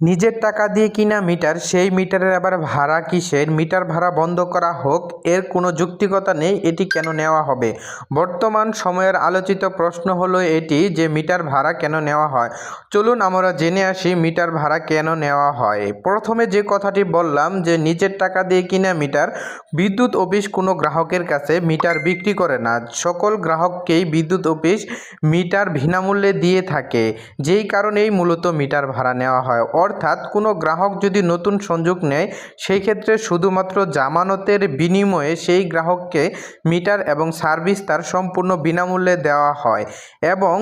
নিজের টাকা দিয়ে কিনা মিটার, সেই মিটারের আবার ভাড়া কিসের? মিটার ভাড়া বন্ধ করা হোক, এর কোনো যুক্তিকতা নেই, এটি কেন নেওয়া হবে? বর্তমান সময়ের আলোচিত প্রশ্ন হলো এটি, যে মিটার ভাড়া কেন নেওয়া হয়? চলুন আমরা জেনে আসি মিটার ভাড়া কেন নেওয়া হয়। প্রথমে যে কথাটি বললাম, যে নিজের টাকা দিয়ে কিনা মিটার, বিদ্যুৎ অফিস কোনো গ্রাহকের কাছে মিটার বিক্রি করে না। সকল গ্রাহককেই বিদ্যুৎ অফিস মিটার বিনামূল্যে দিয়ে থাকে। যেই কারণেই মূলত মিটার ভাড়া নেওয়া হয়। অর্থাৎ কোনো গ্রাহক যদি নতুন সংযোগ নেয়, সেই ক্ষেত্রে শুধুমাত্র জামানতের বিনিময়ে সেই গ্রাহককে মিটার এবং সার্ভিস তার সম্পূর্ণ বিনামূল্যে দেওয়া হয় এবং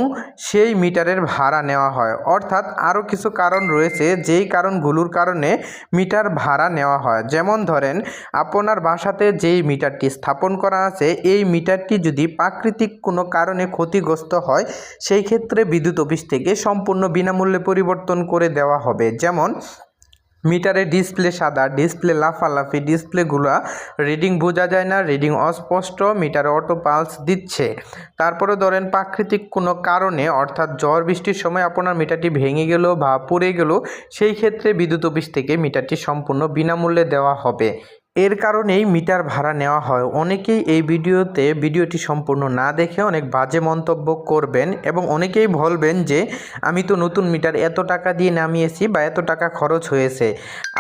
সেই মিটারের ভাড়া নেওয়া হয়। অর্থাৎ আরও কিছু কারণ রয়েছে, যেই কারণগুলোর কারণে মিটার ভাড়া নেওয়া হয়। যেমন ধরেন, আপনার বাসাতে যেই মিটারটি স্থাপন করা আছে, এই মিটারটি যদি প্রাকৃতিক কোনো কারণে ক্ষতিগ্রস্ত হয়, সেই ক্ষেত্রে বিদ্যুৎ অফিস থেকে সম্পূর্ণ বিনামূল্যে পরিবর্তন করে দেওয়া হবে। যেমন মিটারে ডিসপ্লে সাদা, ডিসপ্লে লাফালাফি, ডিসপ্লেগুলো রিডিং বোঝা যায় না রিডিং অস্পষ্ট, মিটারে অটো পালস দিচ্ছে। তারপরে ধরেন প্রাকৃতিক কোনো কারণে, অর্থাৎ ঝড় বৃষ্টির সময় আপনার মিটারটি ভেঙে গেল বা পড়ে গেল, সেই ক্ষেত্রে বিদ্যুৎ অফিস থেকে মিটারটি সম্পূর্ণ বিনামূল্যে দেওয়া হবে। এর কারণেই মিটার ভাড়া নেওয়া হয়। অনেকেই এই ভিডিওতে, ভিডিওটি সম্পূর্ণ না দেখে অনেক বাজে মন্তব্য করবেন এবং অনেকেই বলবেন যে, আমি তো নতুন মিটার, এত টাকা দিয়ে নামিয়েছি বা এত টাকা খরচ হয়েছে।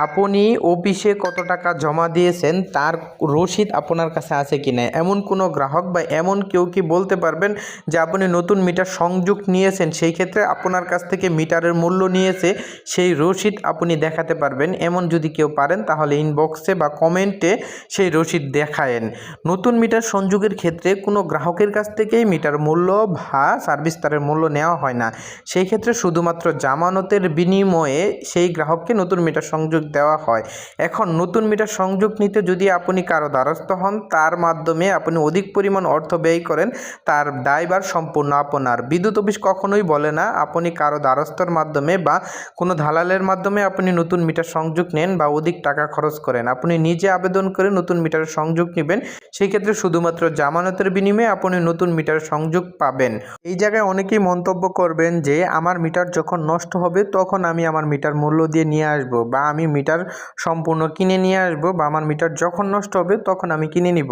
আপনি অফিসে কত টাকা জমা দিয়েছেন, তার রসিদ আপনার কাছে আছে কি না এমন কোনো গ্রাহক বা এমন কেউ কি বলতে পারবেন যে, আপনি নতুন মিটার সংযোগ নিয়েছেন, সেই ক্ষেত্রে আপনার কাছ থেকে মিটারের মূল্য নিয়েছে, সেই রসিদ আপনি দেখাতে পারবেন। এমন যদি কেউ পারেন, তাহলে ইনবক্সে বা কমেন্টে সেই রসিদ দেখায়েন। নতুন মিটার সংযোগের ক্ষেত্রে কোনো গ্রাহকের কাছ থেকেই মিটার মূল্য বা সার্ভিস তারের মূল্য নেওয়া হয় না। সেই ক্ষেত্রে শুধুমাত্র জামানতের বিনিময়ে সেই গ্রাহককে নতুন মিটার সংযোগ দেওয়া হয়। এখন নতুন মিটার সংযোগ নিতে যদি আপনি কারও দ্বারস্থ হন, তার মাধ্যমে আপনি অধিক পরিমাণ অর্থ ব্যয় করেন, তার দায়বার সম্পূর্ণ আপনার। বিদ্যুৎ অফিস কখনোই বলে না, আপনি কারও দ্বারস্থর মাধ্যমে বা কোনো দালালের মাধ্যমে আপনি নতুন মিটার সংযোগ নেন বা অধিক টাকা খরচ করেন। আপনি নিজে আবেদন করে নতুন মিটার সংযোগ নেবেন। সেই ক্ষেত্রে শুধুমাত্র জামানতের বিনিময়ে আপনি নতুন মিটার সংযোগ পাবেন। এই জায়গায় অনেকেই মন্তব্য করবেন যে, আমার মিটার যখন নষ্ট হবে, তখন আমি আমার মিটার মূল্য দিয়ে নিয়ে আসব বা আমি মিটার সম্পূর্ণ কিনে নিয়ে আসব বা আমার মিটার যখন নষ্ট হবে, তখন আমি কিনে নিব।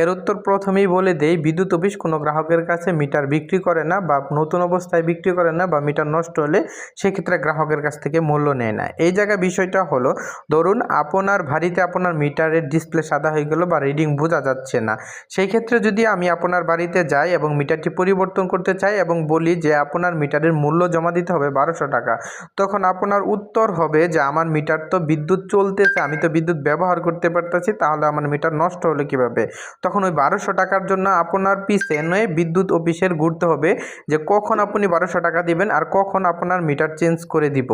এর উত্তর প্রথমেই বলে দেই, বিদ্যুৎ অফিস কোনো গ্রাহকের কাছে মিটার বিক্রি করে না বা নতুন অবস্থায় বিক্রি করে না বা মিটার নষ্ট হলে সেক্ষেত্রে গ্রাহকের কাছ থেকে মূল্য নেয় না। এই জায়গায় বিষয়টা হলো, ধরুন, আপনার বাড়িতে আপনার মিটারের ডিসপ্লে সাদা হয়ে গেল বা রিডিং বোঝা যাচ্ছে না। সেই ক্ষেত্রে যদি আমি আপনার বাড়িতে যাই এবং মিটারটি পরিবর্তন করতে চাই এবং বলি যে আপনার মিটারের মূল্য জমা দিতে হবে বারোশো টাকা, তখন আপনার উত্তর হবে যে আমার মিটার তো বিদ্যুৎ চলতেছে, আমি তো বিদ্যুৎ ব্যবহার করতে পারতেছি, তাহলে আমার মিটার নষ্ট হলো কীভাবে? তখন ওই বারোশো টাকার জন্য আপনার পিছে নয়, বিদ্যুৎ অফিসের ঘুরতে হবে যে কখন আপনি বারোশো টাকা দিবেন আর কখন আপনার মিটার চেঞ্জ করে দিব।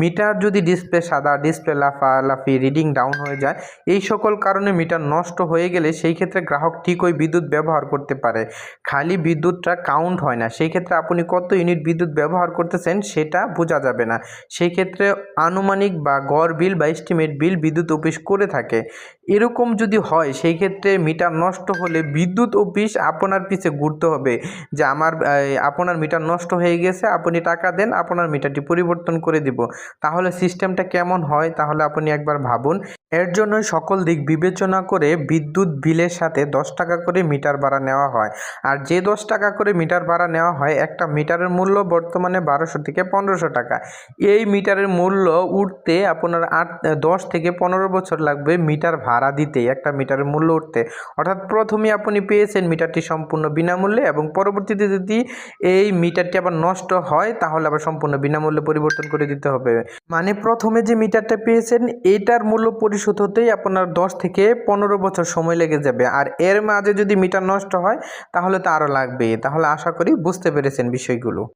মিটার যদি ডিসপ্লে সাদা ডিসপ্লে লাফা লাফি রিডিং ডাউন হয়ে যায়, এই সকল কারণে মিটার নষ্ট হয়ে গেলে সেই ক্ষেত্রে গ্রাহক ঠিক ওই বিদ্যুৎ ব্যবহার করতে পারে। খালি বিদ্যুৎটা কাউন্ট হয় না। সেই ক্ষেত্রে আপনি কত ইউনিট বিদ্যুৎ ব্যবহার করতেছেন সেটা বোঝা যাবে না। সেই ক্ষেত্রে আনুমানিক বা গড় বিল বা এস্টিমেট বিল বিদ্যুৎ অফিস করে থাকে। এরকম যদি হয়, সেই ক্ষেত্রে মিটার নষ্ট হলে বিদ্যুৎ অফিস আপনার পিছে ঘুরতে হবে যে আমার আপনার মিটার নষ্ট হয়ে গেছে, আপনি টাকা দেন, আপনার মিটারটি পরিবর্তন করে দিব। তাহলে সিস্টেমটা কেমন হয়? তাহলে আপনি একবার ভাবুন। এর জন্যই সকল দিক বিবেচনা করে বিদ্যুৎ বিলের সাথে দশ টাকা করে মিটার ভাড়া নেওয়া হয়। আর যে দশ টাকা করে মিটার ভাড়া নেওয়া হয়, একটা মিটারের মূল্য বর্তমানে বারোশো থেকে পনেরোশো টাকা। এই মিটারের মূল্য উঠতে আপনার আট, দশ থেকে পনেরো বছর লাগবে মিটার ভাড়া দিতে, একটা মিটারের মূল্য উঠতে। অর্থাৎ প্রথমে আপনি পেয়েছেন মিটারটি সম্পূর্ণ বিনামূল্যে এবং পরবর্তীতে যদি এই মিটারটি আবার নষ্ট হয়, তাহলে আবার সম্পূর্ণ বিনামূল্যে পরিবর্তন করে দিতে হবে। মানে প্রথমে যে মিটারটা পেয়েছেন, এটার মূল্য পরিশোধ হতেই আপনার দশ থেকে পনেরো বছর সময় লেগে যাবে। আর এর মাঝে যদি মিটার নষ্ট হয়, তাহলে তো আরও লাগবে তাহলে আশা করি বুঝতে পেরেছেন বিষয়গুলো।